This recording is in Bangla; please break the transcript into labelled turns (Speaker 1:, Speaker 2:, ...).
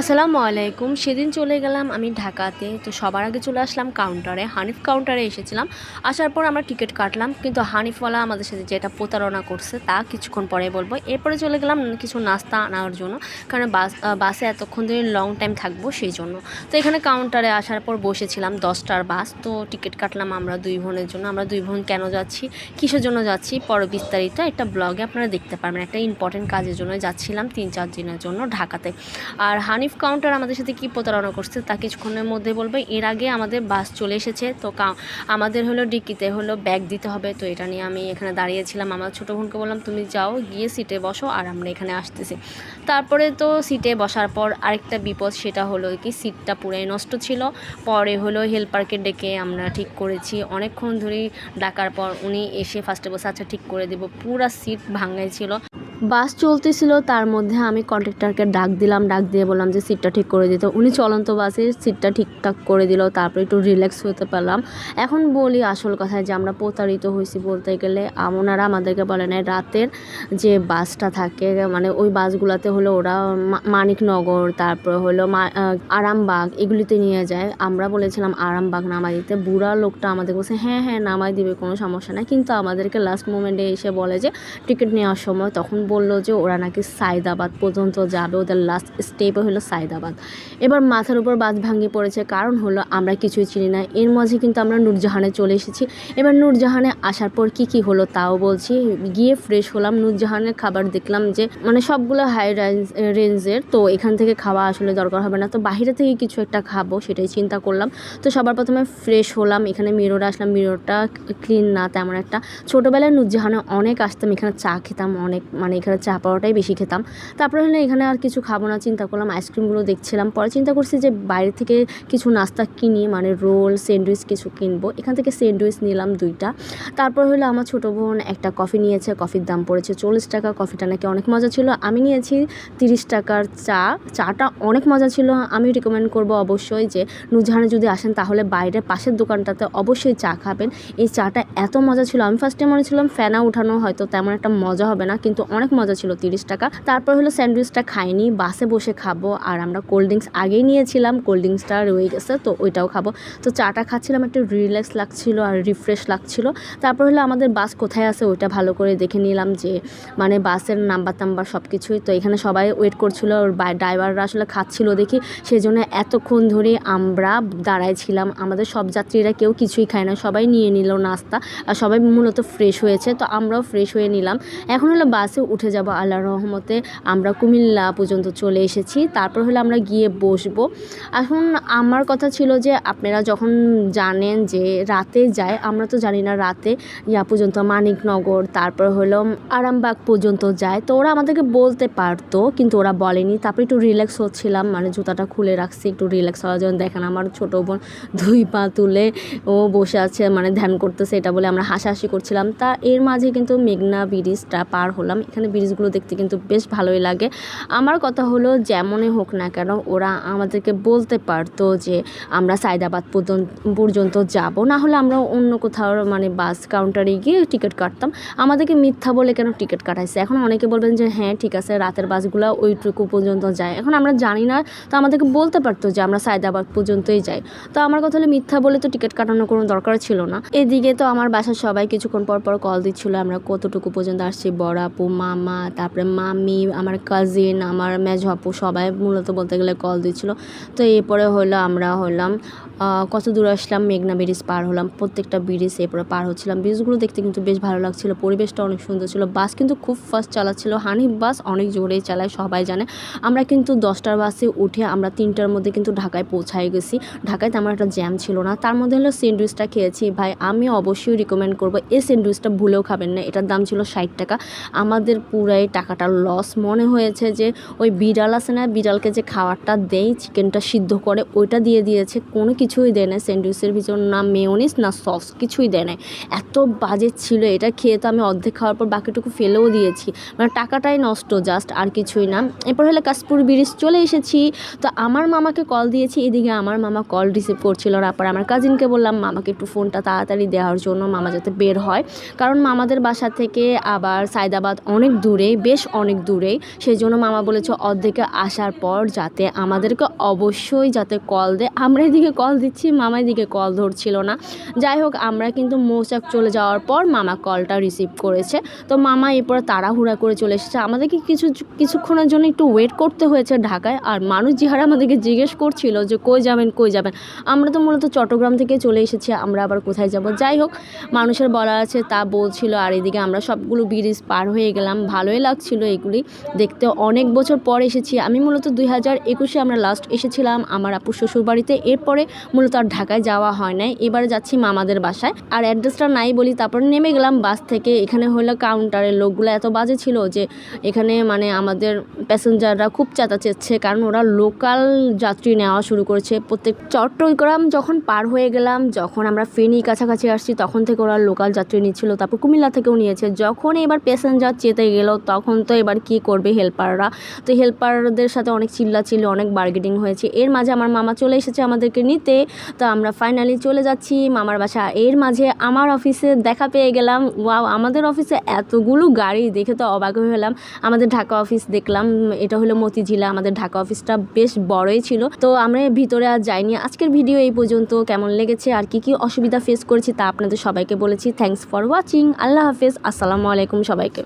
Speaker 1: আসসালামু আলাইকুম। সেদিন চলে গেলাম আমি ঢাকাতে, তো সবার আগে চলে আসলাম কাউন্টারে হানিফ কাউন্টারে এসেছিলাম। আসার পর আমরা টিকিট কাটলাম, কিন্তু হানিফওয়ালা আমাদের সাথে যেটা প্রতারণা করছে তা কিছুক্ষণ পরে বলব। এরপরে চলে গেলাম কিছু নাস্তা আনার জন্য, কারণ বাস বাসে এতক্ষণ ধরে লং টাইম থাকব সেই জন্য। তো এখানে কাউন্টারে আসার পর বসেছিলাম দশটার বাস, তো টিকিট কাটলাম আমরা দুই বোনের জন্য। আমরা দুই বোন কেন যাচ্ছি, কিসের জন্য যাচ্ছি, পরে বিস্তারিত একটা ব্লগে আপনারা দেখতে পারবেন। একটা ইম্পর্টেন্ট কাজের জন্য যাচ্ছিলাম তিন চার দিনের জন্য ঢাকাতে। আর হানিফ কাউন্টার আমাদের সাথে কি প্রতারণা করছে তা কিছুক্ষণের মধ্যে বলবে। এর আগে আমাদের বাস চলে এসেছে, তো আমাদের হলো ডিকিতে হলো ব্যাগ দিতে হবে, তো এটা নিয়ে আমি এখানে দাঁড়িয়েছিলাম আমার ছোটো বোনকে বললাম, তুমি যাও, গিয়ে সিটে বসো আর আমরা এখানে আসতেছি। তারপরে তো সিটে বসার পর আরেকটা বিপদ, সেটা হলো কি, সিটটা পুরাই নষ্ট ছিল। পরে হলো হেল্পারকে ডেকে আমরা ঠিক করেছি। অনেকক্ষণ ধরেই ডাকার পর উনি এসে ফার্স্টে বসে আচ্ছা ঠিক করে দেবো। পুরা সিট ভাঙাই ছিল। বাস চলতেছিল, তার মধ্যে আমি কন্ট্রাক্টরকে ডাক দিলাম, ডাক দিয়ে বললাম যে সিটটা ঠিক করে দিতে। উনি চলন্ত বাসে সিটটা ঠিকঠাক করে দিল, তারপরে একটু রিল্যাক্স হতে পারলাম। এখন বলি আসল কথা যে আমরা প্রতারিত হয়েছি বলতে গেলে ওনারা আমাদেরকে বলে নাই, রাতের যে বাসটা থাকে মানে ওই বাসগুলোতে হলো ওরা মানিকনগর, তারপর হলো আরামবাগ, এগুলিতে নিয়ে যায়। আমরা বলেছিলাম আরামবাগ নামাই দিতে। বুড়া লোকটা আমাদের বলছে হ্যাঁ হ্যাঁ নামাই দিবে, কোনো সমস্যা নাই। কিন্তু আমাদেরকে লাস্ট মোমেন্টে এসে বলে যে, টিকিট নেওয়ার সময়। তখন বলল যে ওরা নাকি সাইদাবাদ পর্যন্ত যাবে, ওদের লাস্ট স্টেপে হলো সাইদাবাদ এবার মাথার উপর বাস ভাঙে পড়েছে, কারণ হলো আমরা কিছুই চিনি না। এর মাঝে কিন্তু আমরা নূরজাহানে চলে এসেছি। এবার নূরজাহানে আসার পর কি কি হলো তাও বলছি। গিয়ে ফ্রেশ হলাম, নূরজাহানের খাবার দেখলাম যে মানে সবগুলো হাই রেঞ্জ রেঞ্জের তো এখান থেকে খাওয়া আসলে দরকার হবে না। তো বাইরে থেকে কিছু একটা খাব সেটাই চিন্তা করলাম। তো সবার প্রথমে ফ্রেশ হলাম, এখানে মিররে আসলাম। মিররটা ক্লিন না তেমন একটা। ছোটোবেলায় নূরজাহানে অনেক আসতাম, এখানে চা খেতাম অনেক মানে এখানে চা পাওয়াটাই বেশি খেতাম। তারপরে হলে এখানে আর কিছু খাব না, চিন্তা করলাম, আইসক্রিমগুলো দেখছিলাম। পরে চিন্তা করছি যে বাইরে থেকে কিছু নাস্তা কিনি মানে রোল, স্যান্ডউইচ কিছু কিনবো। এখান থেকে স্যান্ডউইচ নিলাম দুইটা। তারপর হলো আমার ছোটো বোন একটা কফি নিয়েছে, কফির দাম পড়েছে চল্লিশ টাকা, কফিটা নাকি অনেক মজা ছিল। আমি নিয়েছি তিরিশ টাকার চা। চাটা অনেক মজা ছিল। আমি রিকমেন্ড করব অবশ্যই যে, নুরজাহানে যদি আসেন তাহলে বাইরে পাশের দোকানটাতে অবশ্যই চা খাবেন। এই চাটা এত মজা ছিল। আমি ফার্স্টে মনে ছিলাম ফেনা উঠানো হয়তো তেমন একটা মজা হবে না, কিন্তু অনেক মজা ছিল, তিরিশ টাকা। তারপর হলো স্যান্ডউইচটা খাইনি, বাসে বসে খাব। আর আমরা কোল্ড ড্রিঙ্কস আগেই নিয়েছিলাম, কোল্ড ড্রিঙ্কসটা রয়ে গেছে, তো ওইটাও খাব। তো চাটা খাচ্ছিলাম, একটু রিল্যাক্স লাগছিল আর রিফ্রেশ লাগছিল। তারপর হলো আমাদের বাস কোথায় আছে ওইটা ভালো করে দেখে নিলাম যে মানে বাসের নাম্বার টাম্বার সব কিছুই তো এখানে সবাই ওয়েট করছিল, ওর ড্রাইভাররা আসলে খাচ্ছিল দেখি। সেই জন্য এতক্ষণ ধরে আমরা দাঁড়ায় ছিলাম। আমাদের সব যাত্রীরা কেউ কিছুই খায় না, সবাই নিয়ে নিল নাস্তা। আর সবাই মূলত ফ্রেশ হয়েছে, তো আমরাও ফ্রেশ হয়ে নিলাম। এখন হলো বাসে উঠে যাব আল্লাহর রহমতে। আমরা কুমিল্লা পর্যন্ত চলে এসেছি। তারপর হলো আমরা গিয়ে বসবো। এখন আমার কথা ছিল যে, আপনারা যখন জানেন যে রাতে যায়, আমরা তো জানি না রাতে ইয়া পর্যন্ত মানিকনগর, তারপর হলো আরামবাগ পর্যন্ত যায়। তো ওরা আমাদেরকে বলতে পারতো, কিন্তু ওরা বলেনি। তারপরে একটু রিল্যাক্স হচ্ছিলাম মানে জুতাটা খুলে রাখছি, একটু রিল্যাক্স হওয়ার জন্য। দেখেন আমার ছোটো বোন দুই পা তুলে ও বসে আছে মানে ধ্যান করতেছে, এটা বলে আমরা হাসাহাসি করছিলাম। তা এর মাঝে কিন্তু মেঘনা ব্রিজটা পার হলাম। এখানে ব্রিজগুলো দেখতে কিন্তু বেশ ভালোই লাগে। আমার কথা হলো, যেমনই হোক না কেন, ওরা আমাদেরকে বলতে পারতো যে, আমরা সায়দাবাদ পর্যন্ত যাব। না হলে আমরা অন্য কোথাও মানে বাস কাউন্টারে গিয়ে টিকিট কাটতাম। আমাদেরকে মিথ্যা বলে কেন টিকিট কাটাইছে? এখন অনেকে বলবেন যে হ্যাঁ ঠিক আছে, রাতের বাসগুলো ওইটুকু পর্যন্ত যায়। এখন আমরা জানি না, তো আমাদেরকে বলতে পারতো যে, আমরা সায়দাবাদ পর্যন্তই যাই। তো আমার কথা হলো, মিথ্যা বলে তো টিকিট কাটানোর কোনো দরকার ছিল না। এদিকে তো আমার বাসার সবাই কিছুক্ষণ পর পর কল দিচ্ছিল, আমরা কতটুকু পর্যন্ত আসছি? বড় আপু মামা, তারপরে মামি, আমার কাজিন আমার মেজ আপু সবাই মূলত বলতে গেলে কল দিচ্ছিল। তো এরপরে হলো আমরা হলাম কত দূর আসলাম, মেঘনা ব্রিজ পার হলাম, প্রত্যেকটা ব্রিজ এরপরে পার হচ্ছিলাম। ব্রিজগুলো দেখতে কিন্তু বেশ ভালো লাগছিল, পরিবেশটা অনেক সুন্দর ছিল বাস কিন্তু খুব ফাস্ট চালাচ্ছিল। হানিফ বাস অনেক জোরেই চালায়, সবাই জানে। আমরা কিন্তু দশটার বাসে উঠে আমরা তিনটার মধ্যে কিন্তু ঢাকায় পৌঁছায় গেছি। ঢাকায় তেমন একটা জ্যাম ছিল না। তার মধ্যে হলো স্যান্ডউইচটা খেয়েছি। ভাই, আমি অবশ্যই রিকমেন্ড করব, এই স্যান্ডউইচটা ভুলেও খাবেন না। এটার দাম ছিল ষাট টাকা। আমাদের পুরাই টাকাটা লস মনে হয়েছে যে ওই বিড়াল আছে না, বিড়ালকে যে খাবারটা দেয় চিকেনটা সিদ্ধ করে, ওইটা দিয়ে দিয়েছে, কোনো কিছুই দেয় না, স্যান্ডউইচের ভিতর না মেয়নিস না সস কিছুই দেয় না। এত বাজে ছিল এটা, খেয়ে তো আমি অর্ধেক খাওয়ার পর বাকিটুকু ফেলেও দিয়েছি। মানে টাকাটাই নষ্ট জাস্ট আর কিছুই না। এরপর হলে কাশপুর ব্রিজ, চলে এসেছি। তো আমার মামাকে কল দিয়েছি, এদিকে আমার মামা কল রিসিভ করছিল না তারপর আমার কাজিনকে বললাম, মামাকে একটু ফোনটা তাড়াতাড়ি দেওয়ার জন্য মামা যাতে বের হয়। কারণ মামাদের বাসা থেকে আবার সায়দাবাদ অনেক অনেক দূরেই, বেশ অনেক দূরেই। সেই জন্য মামা বলেছে, অর্ধেকে আসার পর যাতে আমাদেরকে অবশ্যই যাতে কল দেয়। আমরা এদিকে কল দিচ্ছি, মামা এদিকে কল ধরছিল না। যাই হোক, আমরা কিন্তু মৌচাক চলে যাওয়ার পর মামা কলটা রিসিভ করেছে। তো মামা এরপরে তাড়াহুড়া করে চলে এসেছে। আমাদেরকে কিছু, কিছুক্ষণের জন্য একটু ওয়েট করতে হয়েছে ঢাকায়। আর মানুষ যেহারা আমাদেরকে জিজ্ঞেস করছিল যে, কই যাবেন কই যাবেন? আমরা তো মূলত চট্টগ্রাম থেকে চলে এসেছি, আমরা আবার কোথায় যাব? যাই হোক, মানুষের বলা আছে, তা বলছিল। আর এদিকে আমরা সবগুলো ব্রিজ পার হয়ে গেলাম। ভালোই লাগছিল এগুলি। দেখতে অনেক বছর পর এসেছি। আমি মূলত দুই হাজার একুশে আমরা লাস্ট এসেছিলাম আমার আপু শ্বশুর বাড়িতে এরপরে মূলত আর ঢাকায় যাওয়া হয় নাই। এবারে যাচ্ছি মামাদের বাসায়। আর অ্যাড্রেসটা নাই বলি তারপর নেমে গেলাম বাস থেকে। এখানে হলো কাউন্টারের লোকগুলো এত বাজে ছিল যে এখানে মানে আমাদের প্যাসেঞ্জাররা খুব চেঁচাচ্ছে কারণ ওরা লোকাল যাত্রী নেওয়া শুরু করেছে। প্রত্যেক চট্টগ্রাম যখন পার হয়ে গেলাম, যখন আমরা ফেনী কাছাকাছি আসছি, তখন থেকে ওরা লোকাল যাত্রী নিচ্ছিল। তারপর কুমিল্লা থেকেও নিয়েছে। যখন এবার প্যাসেঞ্জার চেতে গেল, তখন তো এবার কি করবে হেল্পাররা তো হেল্পারদের সাথে অনেক চিল্লা ছিল অনেক বার্গেনিং হয়েছে। এর মাঝে আমার মামা চলে এসেছে আমাদেরকে নিতে। তো আমরা ফাইনালি চলে যাচ্ছি মামার বাসা। এর মাঝে আমার অফিসে দেখা পেয়ে গেলাম। ওয়াও আমাদের অফিসে এতগুলো গাড়ি দেখে তো অবাক হয়ে গেলাম আমাদের ঢাকা অফিস দেখলাম। এটা হলো মতিঝিলা। আমাদের ঢাকা অফিসটা বেশ বড়ই ছিল। তো আমরা ভিতরে আর যাইনি। আজকের ভিডিও এই পর্যন্ত। কেমন লেগেছে? আর কি কি অসুবিধা ফেস করেছি তা আপনাদের সবাইকে বলেছি। থ্যাংকস ফর ওয়াচিং আল্লাহ হাফেজ। আসসালামু আলাইকুম সবাইকে।